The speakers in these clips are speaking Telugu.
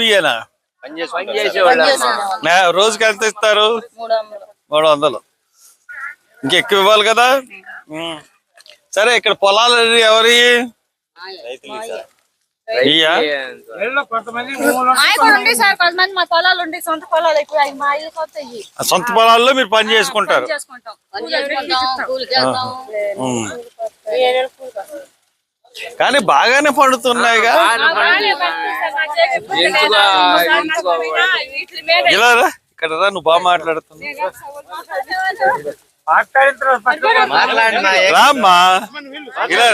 పొలాలు మీయేనా రోజుకి ఎంత ఇస్తారు? మూడు వందలు. వందలు ఇంకెక్కువ ఇవ్వాలి కదా. సరే ఇక్కడ పొలాలు ఎవరి? సొంత పొలాల్లో మీరు పని చేసుకుంటారు. కానీ బాగానే పండుతున్నాయిగా. ఇలా రా, ఇక్కడ నువ్వు బాగా మాట్లాడుతున్నావు. మాట్లాడి రామ్మా. ఇలా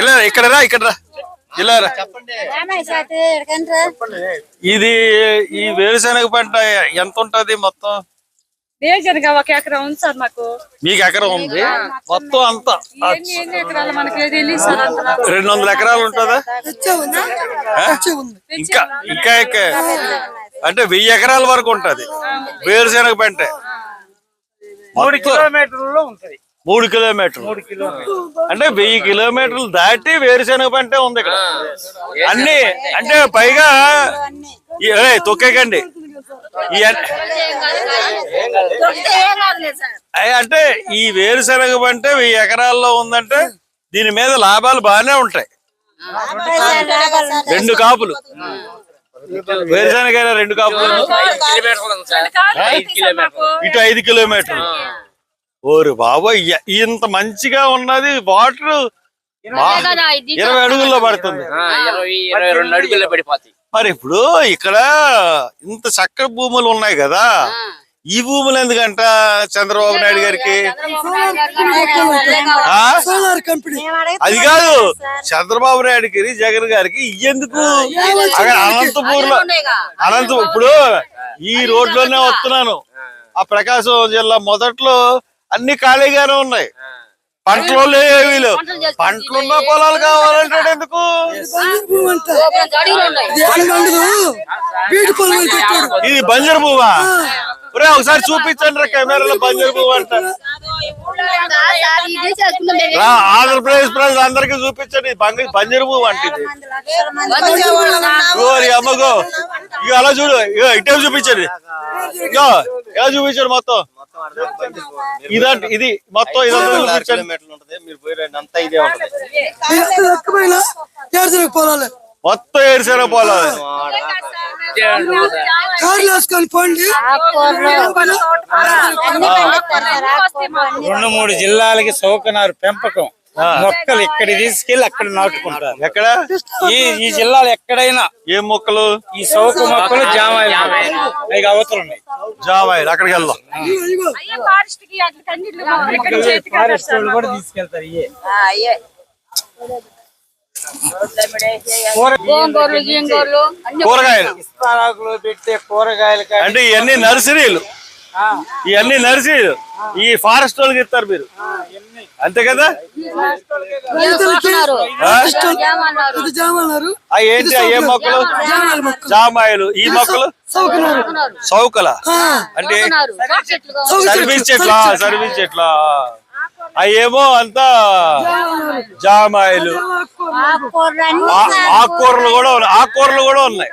ఇలా ఇక్కడ రా ఇక్కడ రా. ఇలా రా. ఇది ఈ వేరుశనగ పంట ఎంత ఉంటది మొత్తం? వేరుశనగ ఒక ఎకరం ఉంది సార్ మాకు. మీకు ఎకరం ఉంది? మొత్తం అంతా? ఎన్ని ఎకరాలు మనకి సార్ రెండు వందల ఎకరాలు ఉంటుందా? ఇంకా ఇంకా అంటే వెయ్యి ఎకరాల వరకు ఉంటది. వేరుశనగ పంట. మూడు కిలోమీటర్లలో ఉంటది. మూడు కిలోమీటర్లు. మూడు కిలోమీటర్లు. అంటే వెయ్యి కిలోమీటర్లు దాటి వేరుశనగ పంటే ఉంది ఇక్కడ. అన్ని అంటే పైగా తొక్కేకండి. అంటే ఈ వేరుశనగ పంట వెయ్యి ఎకరాల్లో ఉందంటే దీని మీద లాభాలు బాగానే ఉంటాయి. రెండు కాపులు. వేరుశనగ రెండు కాపులు. ఇటు ఐదు కిలోమీటర్లు. ఓరు బాబోయ్ ఇ- ఇంత మంచిగా ఉన్నది వాటర్ ఇరవై అడుగుల్లో పడుతుంది. ఇరవై రెండు అడుగుల్లో పడిపోతాయి. మరి ఇప్పుడు ఇక్కడ ఇంత చక్కటి భూములు ఉన్నాయి కదా. ఈ భూములు ఎందుకంట చంద్రబాబు నాయుడు గారికి? ఆ? Solar company. అది కాదు చంద్రబాబు నాయుడు గారి జగన్ గారికి ఎందుకు అక్కడ అనంతపూర్లో అనంత ఇప్పుడు ఈ రోడ్లోనే వస్తున్నాను. ఆ ప్రకాశం జిల్లా మొదట్లో అన్ని ఖాళీగానే ఉన్నాయి. పంటలు లేవి లేవు పంటలున్న పొలాలు కావాలంటే ఎందుకు? ఇది బంజరు భూమా? ఒరే ఒకసారి చూపించండి రా కెమెరాలో బంజరు భూమి అంట. ఆంధ్రప్రదేశ్ ప్రజలు అందరికీ చూపించండి బంజరు భూమి అంటే అమ్మగో ఇక అలా చూడు. ఇక ఇటే చూపించండి. ఇగో ఇలా చూపించండి మొత్తం? ఇదంటే ఇది మొత్తం ఇదంతా మీరు అంతా ఇదే ఉంటది. ఏడుదలకు పోలాలి. మొత్తం కార్లు వేసుకొని పోండి. రెండు మూడు జిల్లాలకి సోకనారు పెంపకం. మొక్కలు ఇక్కడ తీసుకెళ్ళి అక్కడ నాటుకుంటారు. ఎక్కడ? ఈ ఈ జిల్లాలో ఎక్కడైనా ఏం మొక్కలు? ఈ సౌక మొక్కలు జామాయిలు అవి అవతలు ఉన్నాయి. జామాయిలు అక్కడికి వెళ్దాం. అయ్యే ఫారెస్ట్ కూడా తీసుకెళ్తారు ఇయే కూరగాయలు. ఇస్తారాకులో పెట్టే కూరగాయలు అంటే ఇవన్నీ నర్సరీలు. ఇవన్నీ నర్సరీలు. ఈ ఫారెస్ట్ వాళ్ళకి ఇస్తారు మీరు. అంతే కదా? ఏంటి? ఆ ఏ మొక్కలు? జామాయిలు. ఈ మొక్కలు? సౌకల. అంటే సర్వీస్ చెట్లా సర్వీస్ చెట్లా. అవేమో అంతా జామాయిలు. ఆ- ఆకుకూరలు కూడా ఉన్నాయి. ఆకుకూరలు కూడా ఉన్నాయి.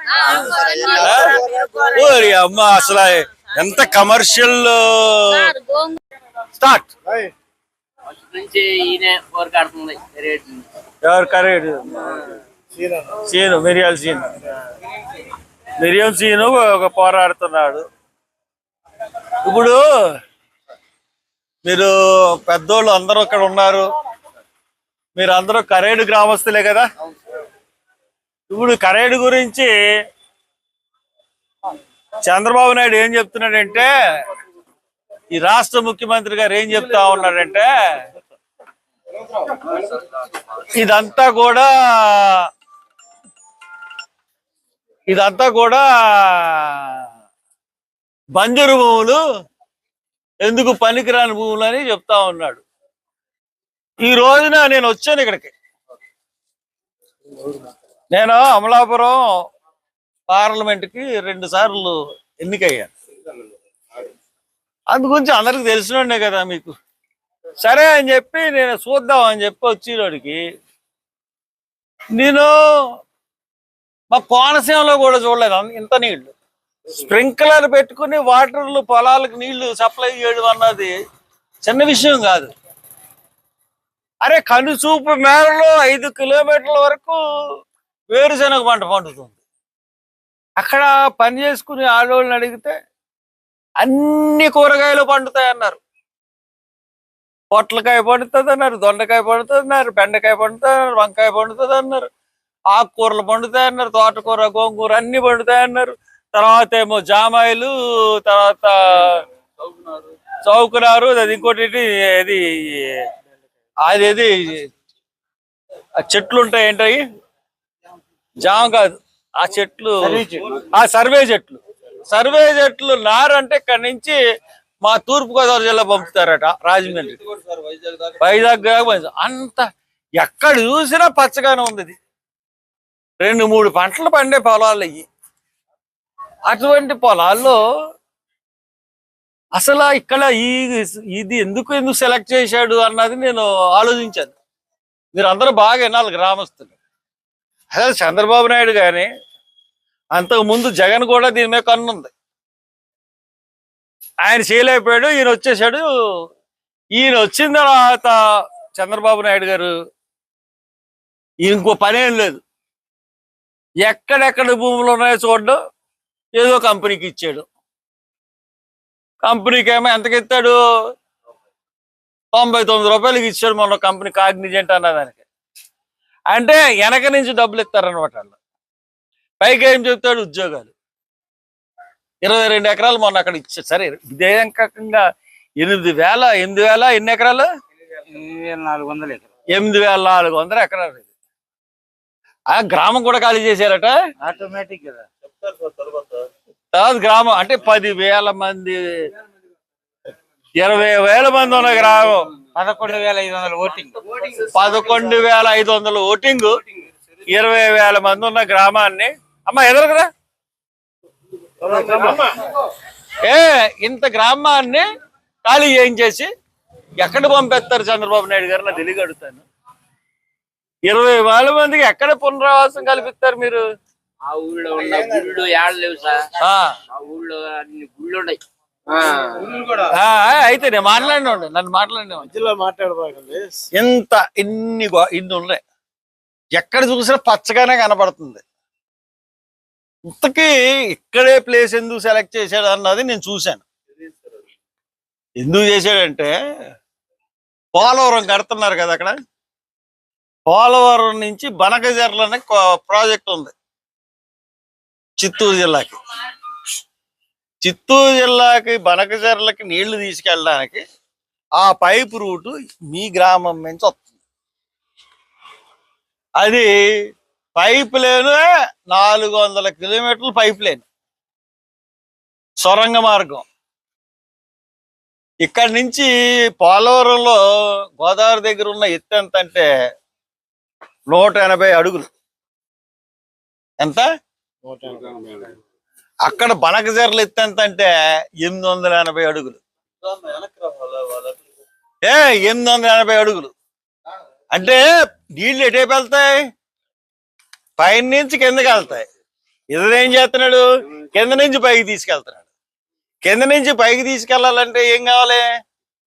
ఆ? ఓరి అమ్మ అసలు ఎంత కమర్షియల్ స్టార్ట్ నుంచి ఈయన పోరాడుతుంది రేటు ఎవరు కరెక్ట్ సీను మిరియాల సీను. మిరియం సీను ఒక పోరాడుతున్నాడు. ఇప్పుడు మీరు పెద్దోళ్ళు అందరూ ఇక్కడ ఉన్నారు. మీరు అందరూ కరేడు గ్రామస్తులే కదా? ఇప్పుడు కరేడు గురించి చంద్రబాబు నాయుడు ఏం చెప్తున్నాడంటే ఈ రాష్ట్ర ముఖ్యమంత్రి గారు ఏం చెప్తా ఉన్నాడంటే ఇదంతా కూడా ఇదంతా కూడా బంజరు భూములు ఎందుకు పనికిరాని భూములు అని చెప్తా ఉన్నాడు. ఈ రోజున నేను వచ్చాను ఇక్కడికి. నేను అమలాపురం పార్లమెంట్కి రెండు సార్లు ఎన్నికయ్యాను. అందు గురించి అందరికి తెలిసినోడే కదా మీకు. సరే అని చెప్పి నేను చూద్దాం అని చెప్పి వచ్చినోడికి నేను మా కోనసీమలో కూడా చూడలేదు ఇంత నీళ్ళు. స్ప్రింక్లర్ పెట్టుకుని వాటర్లు పొలాలకు నీళ్ళు సప్లై చేయడం అన్నది చిన్న విషయం కాదు. అరే కనుచూపు మేరలో ఐదు కిలోమీటర్ల వరకు వేరుశనగ పంట పండుతుంది. అక్కడ పని చేసుకుని ఆడవాళ్ళని అడిగితే అన్ని కూరగాయలు పండుతాయి అన్నారు పొట్లకాయ పండుతుంది అన్నారు దొండకాయ పండుతుంది అన్నారు బెండకాయ పండుతుంది అన్నారు వంకాయ పండుతుంది అన్నారు ఆకుకూరలు పండుతాయి అన్నారు తోటకూర గోంగూర అన్ని పండుతాయి అన్నారు తర్వాత ఏమో జామాయిలు తర్వాత చౌకునారు అది ఇంకోటి అది ఆ చెట్లు ఉంటాయి ఏంటవి జామ కాదు ఆ చెట్లు. ఆ సర్వే చెట్లు. సర్వే నారు అంటే ఇక్కడి నుంచి మా తూర్పు గోదావరి జిల్లా పంపుతారట రాజమండ్రి. వైజాగ్. అంత ఎక్కడ చూసినా పచ్చగానే ఉంది. రెండు మూడు పంటలు పండే పొలాలు అయ్యి అటువంటి పొలాల్లో అసలు ఇక్కడ ఈ ఇది ఎందుకు ఎందుకు సెలెక్ట్ చేశాడు అన్నది నేను ఆలోచించాను. మీరు అందరూ బాగా వినాలి గ్రామస్తులు. అసలు చంద్రబాబు నాయుడు గాని అంతకు ముందు జగన్ కూడా దీని మీద కన్నుంది ఆయన చేయలేకపోయాడు ఈయన వచ్చేసాడు. ఈయన వచ్చిన తర్వాత చంద్రబాబు నాయుడు గారు ఈయన ఇంకో పనేం లేదు. ఎక్కడెక్కడ భూములు ఉన్నాయో చూడడం ఏదో కంపెనీకి ఇచ్చాడు. కంపెనీకి ఏమో ఎంతకి ఇస్తాడు తొంభై తొమ్మిది రూపాయలకి ఇచ్చాడు మొన్న కంపెనీ కాగ్నిజెంట్ అన్నదానికి అంటే వెనక నుంచి డబ్బులు ఇస్తారనమాట వాళ్ళు. పైకి ఏం చెప్తాడు? ఉద్యోగాలు. ఇరవై రెండు ఎకరాలు మొన్న అక్కడ ఇచ్చారు సరే విధేయంకంగా ఎనిమిది వేల ఎనిమిది వేల ఎన్ని ఎకరాలు? ఎనిమిది వేల నాలుగు వందల ఎకరాలు. ఇది. ఆ గ్రామం కూడా ఖాళీ చేశారట? ఆటోమేటిక్ కదా. తర్వాత గ్రామం. అంటే పది వేల మంది ఇరవై వేల మంది ఉన్న గ్రామం. పదకొండు వేల ఐదు వందల ఓటింగ్. పదకొండు వేల ఐదు వందల ఓటింగ్. ఇరవై వేల మంది ఉన్న గ్రామాన్ని అమ్మ ఎదురు కదా? ఏ ఇంత గ్రామాన్ని ఖాళీ చేయించేసి ఎక్కడ పంపేస్తారు చంద్రబాబు నాయుడు గారు? నా తెలియ అడుగుతాను. ఇరవై వేల మందికి ఎక్కడ పునరావాసం కల్పిస్తారు మీరు? ఆ ఊళ్ళో ఉన్న గుళ్ళు ఏడ లేవు సార్. ఆ. ఊళ్ళో అన్ని గుళ్ళు ఉన్నాయి. అయితే నేను మాట్లాడినండి నన్ను మాట్లాడిన ఇంత ఇన్ని గో- ఇన్ని ఉన్నాయి. ఎక్కడ చూసినా పచ్చగానే కనబడుతుంది ఇంతకీ ఇక్కడే ప్లేస్ ఎందుకు సెలెక్ట్ చేశాడు అన్నది నేను చూశాను. ఎందుకు చేశాడంటే పోలవరం కడుతున్నారు కదా అక్కడ. పోలవరం నుంచి బనకజర్ల అనే ప్రాజెక్ట్ ఉంది. చిత్తూరు జిల్లాకి. చిత్తూరు జిల్లాకి బనకజర్లకి నీళ్ళు తీసుకెళ్ళడానికి ఆ పైప్ రూటు మీ గ్రామం నుంచి వస్తుంది. అది పైప్ లేను నాలుగు వందల కిలోమీటర్లు పైప్ లేను. సొరంగ మార్గం. ఇక్కడి నుంచి పోలవరంలో గోదావరి దగ్గర ఉన్న ఎత్తు ఎంత అంటే నూట ఎనభై అడుగులు. ఎంత? అక్కడ బనకజర్ల ఎత్తు ఎంత అంటే ఎనిమిది వందల ఎనభై అడుగులు. ఏ ఎనిమిది వందల ఎనభై అడుగులు. అంటే నీళ్ళు ఎటేపు వెళ్తాయి? పైన నుంచి కిందకి వెళ్తాయి. ఇతను ఏం చేస్తున్నాడు? కింద నుంచి పైకి తీసుకెళ్తున్నాడు. కింద నుంచి పైకి తీసుకెళ్ళాలంటే ఏం కావాలి?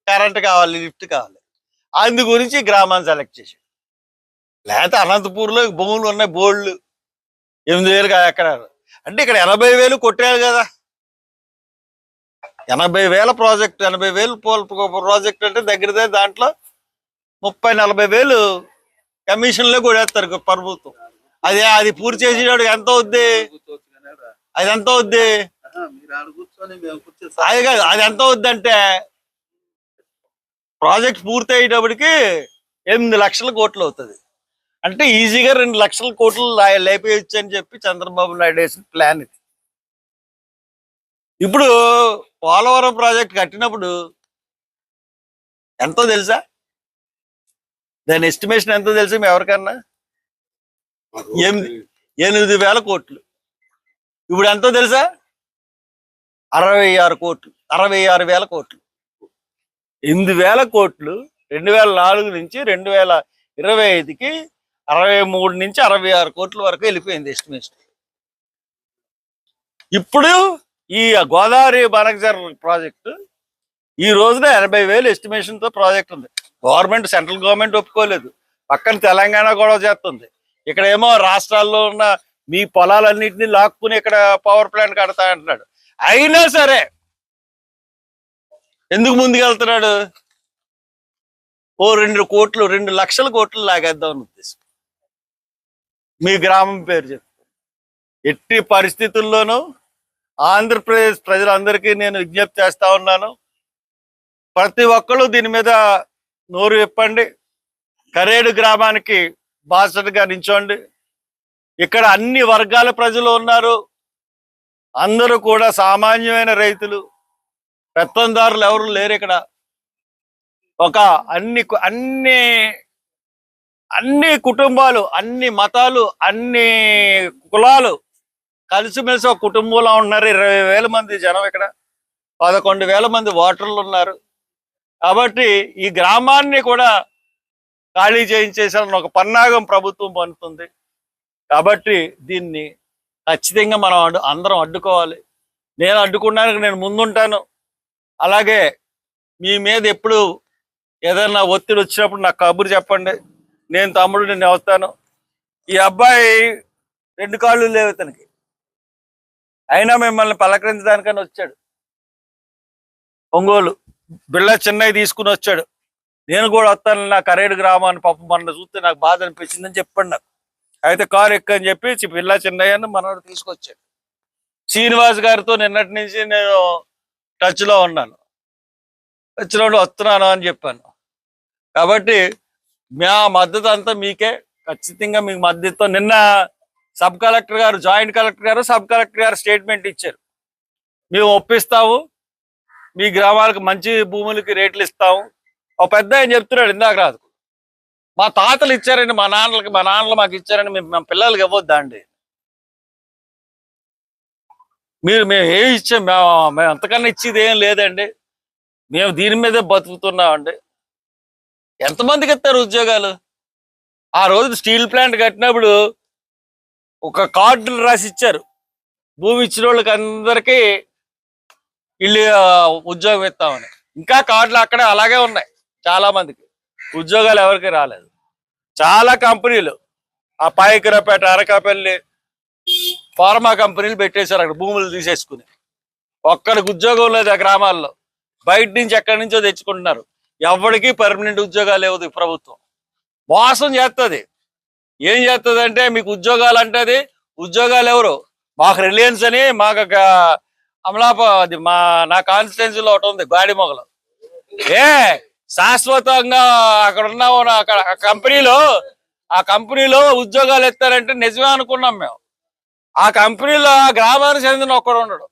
కరెంట్ కావాలి లిఫ్ట్ కావాలి. అందు గురించి గ్రామాన్ని సెలెక్ట్ చేశాడు. లేకపోతే అనంతపూర్లో భూములు ఉన్నాయి బోర్డులు ఎనిమిది వేలు ఎక్కడ? అంటే ఇక్కడ ఎనభై వేలు కొట్టేయాలి కదా. ఎనభై వేల ప్రాజెక్ట్ ఎనభై వేలు ప్రాజెక్ట్ అంటే దగ్గర దగ్గర దాంట్లో ముప్పై నలభై వేలు కమిషన్లో వేస్తారు ప్రభుత్వం అదే అది పూర్తి చేసేటప్పుడు ఎంత అవుద్ది? అది ఎంత అవుద్ది? అది కాదు అది ఎంత అవుద్ది అంటే ప్రాజెక్ట్ పూర్తి అయ్యేటప్పటికి ఎనిమిది లక్షల కోట్లు అవుతుంది. అంటే ఈజీగా రెండు లక్షల కోట్లు లేపేయచ్చు అని చెప్పి చంద్రబాబు నాయుడు వేసిన ప్లాన్ ఇది. ఇప్పుడు పోలవరం ప్రాజెక్ట్ కట్టినప్పుడు ఎంతో తెలుసా? దాని ఎస్టిమేషన్ ఎంతో తెలుసా మీ ఎవరికన్నా? ఎనిమిది వేల కోట్లు. ఇప్పుడు ఎంతో తెలుసా? అరవై ఆరు కోట్లు. అరవై ఆరు వేల కోట్లు. ఎనిమిది వేల కోట్లు. రెండు వేల నాలుగు నుంచి రెండు వేల ఇరవై ఐదుకి అరవై మూడు నుంచి అరవై ఆరు కోట్ల వరకు వెళ్ళిపోయింది ఎస్టిమేషన్ ఇప్పుడు ఈ గోదావరి బనకజర్ ప్రాజెక్టు ఈ రోజున ఎనభై వేలు ఎస్టిమేషన్తో ప్రాజెక్ట్ ఉంది. గవర్నమెంట్ సెంట్రల్ గవర్నమెంట్ ఒప్పుకోలేదు. పక్కన తెలంగాణ గొడవ చేస్తుంది. ఇక్కడ ఏమో రాష్ట్రాల్లో ఉన్న మీ పొలాలన్నింటినీ లాక్కుని ఇక్కడ పవర్ ప్లాంట్ కడతా అంటున్నాడు. అయినా సరే ఎందుకు ముందుకెళ్తున్నాడు? ఓ రెండు కోట్లు రెండు లక్షల కోట్లు లాగేద్దాం అని ఉద్దేశం. మీ గ్రామం పేరు చెప్తాను ఎట్టి పరిస్థితుల్లోనూ ఆంధ్రప్రదేశ్ ప్రజలందరికీ నేను విజ్ఞప్తి చేస్తా ఉన్నాను. ప్రతి ఒక్కళ్ళు దీని మీద నోరు విప్పండి. కరేడు గ్రామానికి బాసటగా నించోండి ఇక్కడ అన్ని వర్గాల ప్రజలు ఉన్నారు. అందరూ కూడా సామాన్యమైన రైతులు. పెత్తందారులు ఎవరు లేరు ఇక్కడ. ఒక అన్ని అన్ని అన్ని కుటుంబాలు అన్ని మతాలు అన్ని కులాలు కలిసిమెలిసి ఒక కుటుంబంలో ఉన్నారు. ఇరవై వేల మంది జనం ఇక్కడ. పదకొండు వేల మంది ఓటర్లు ఉన్నారు. కాబట్టి ఈ గ్రామాన్ని కూడా ఖాళీ చేయించేసాలని ఒక పన్నాగం ప్రభుత్వం పనుతుంది కాబట్టి దీన్ని ఖచ్చితంగా మనం అడ్డు అందరం అడ్డుకోవాలి. నేను అడ్డుకోవడానికి నేను ముందుంటాను. అలాగే మీ మీద ఎప్పుడు ఏదైనా ఒత్తిడి వచ్చినప్పుడు నాకు కబురు చెప్పండి. నేను తమ్ముడు నేను వస్తాను. ఈ అబ్బాయి రెండు కాళ్ళు లేవు ఇతనికి. అయినా మిమ్మల్ని పలకరించడానికని వచ్చాడు. ఒంగోలు బిళ్ళ చిన్నవి తీసుకుని వచ్చాడు. నేను కూడా వస్తాను నా కరేడు గ్రామాన్ని పాపం మన చూస్తే నాకు బాధ అనిపించిందని చెప్పండి నాకు. అయితే కారు ఎక్కని చెప్పి పిల్ల చిన్నయ్యని మనోడు తీసుకొచ్చాడు. శ్రీనివాస్ గారితో నిన్నటి నుంచి నేను టచ్లో ఉన్నాను. టచ్లో వస్తున్నాను అని చెప్పాను. కాబట్టి మా మద్దతు అంతా మీకే. ఖచ్చితంగా మీకు మద్దతు నిన్న సబ్ కలెక్టర్ గారు జాయింట్ కలెక్టర్ గారు సబ్ కలెక్టర్ గారు స్టేట్మెంట్ ఇచ్చారు. మేము ఒప్పిస్తాము మీ గ్రామాలకు మంచి భూములకి రేట్లు ఇస్తాము. ఒక పెద్ద ఆయన చెప్తున్నాడు ఇందాక రాదు మా తాతలు ఇచ్చారండి మా నాన్నలకి మా నాన్నలు మాకు ఇచ్చారని మేము మా పిల్లలకి ఇవ్వద్దా అండి? మీరు మేము ఏమి ఇచ్చాం? మేము మేము అంతకన్నా ఇచ్చేది ఏం లేదండి. మేము దీని మీదే బతుకుతున్నామండి ఎంతమందికి ఇస్తారు ఉద్యోగాలు? ఆ రోజు స్టీల్ ప్లాంట్ కట్టినప్పుడు ఒక కార్డులు రాసి ఇచ్చారు. భూమి ఇచ్చిన వాళ్ళకి అందరికీ ఇల్లు ఉద్యోగం ఇస్తామని. ఇంకా కార్డులు అక్కడే అలాగే ఉన్నాయి. చాలా మందికి. ఉద్యోగాలు ఎవరికి రాలేదు. చాలా కంపెనీలు ఆ పాయకరపేట అరకాపల్లి ఫార్మా కంపెనీలు పెట్టేశారు అక్కడ భూములు తీసేసుకుని. ఒక్కడికి ఉద్యోగం లేదు ఆ గ్రామాల్లో. బయట నుంచి ఎక్కడి నుంచో తెచ్చుకుంటున్నారు. ఎవరికి పర్మనెంట్ ఉద్యోగాలు లేవు ప్రభుత్వం. మోసం చేస్తుంది ఏం చేస్తుంది అంటే మీకు ఉద్యోగాలు అంటది. ఉద్యోగాలు ఎవరు? మాకు రిలయన్స్ అని మాకు ఒక అమలాప అది మా నా కాన్స్టిట్యున్సీలో ఒకటి ఉంది గాడి మొగలు ఏ? శాశ్వతంగా అక్కడ ఉన్న అక్కడ కంపెనీలో ఆ కంపెనీలో ఉద్యోగాలు ఎత్తారంటే నిజమే అనుకున్నాం మేము. ఆ కంపెనీలో ఆ గ్రామానికి చెందిన ఒక్కడు ఉండడు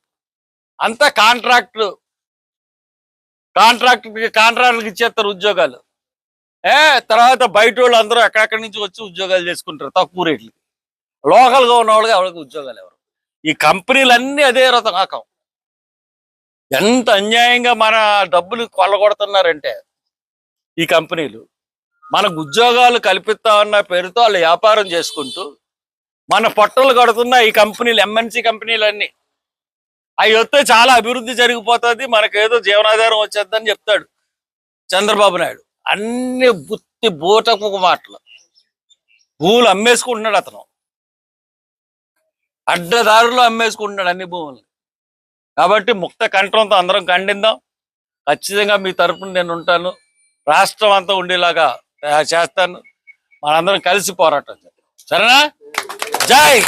అంతా కాంట్రాక్ట్. కాంట్రాక్ట్ కాంట్రాక్టులకు ఇచ్చేస్తారు ఉద్యోగాలు. ఏ తర్వాత బయట వాళ్ళు అందరూ ఎక్కడెక్కడి నుంచి వచ్చి ఉద్యోగాలు చేసుకుంటారు తక్కువ రేట్లు లోకల్గా ఉన్న వాళ్ళకి ఎవరికి ఉద్యోగాలు ఎవరు ఈ కంపెనీలన్నీ అదే రకం ఎంత అన్యాయంగా మన డబ్బులు కొల్లగొడుతున్నారంటే. ఈ కంపెనీలు. మనకు ఉద్యోగాలు కల్పిస్తామన్న పేరుతో వాళ్ళు వ్యాపారం చేసుకుంటూ మన పొట్టలు కడుతున్న ఈ కంపెనీలు ఎంఎన్సి కంపెనీలన్నీ. అవి వస్తే చాలా అభివృద్ధి జరిగిపోతుంది మనకేదో జీవనాధారం వచ్చేద్దని చెప్తాడు చంద్రబాబు నాయుడు. అన్ని బుత్తి బూటకు మాటలు. భూములు అమ్మేసుకుంటున్నాడు అతను. అడ్డదారులు అమ్మేసుకుంటున్నాడు అన్ని భూములు కాబట్టి ముక్త కంఠంతో అందరం ఖండిందాం ఖచ్చితంగా మీ తరపున నేను ఉంటాను. రాష్ట్రం అంతా ఉండేలాగా తయారు చేస్తాను. మనందరం కలిసి పోరాటం. సరేనా? జై!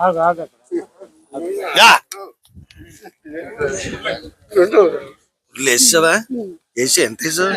ఆగు, ఆగు. యా! లేచావా వేసి ఎంత వేసావు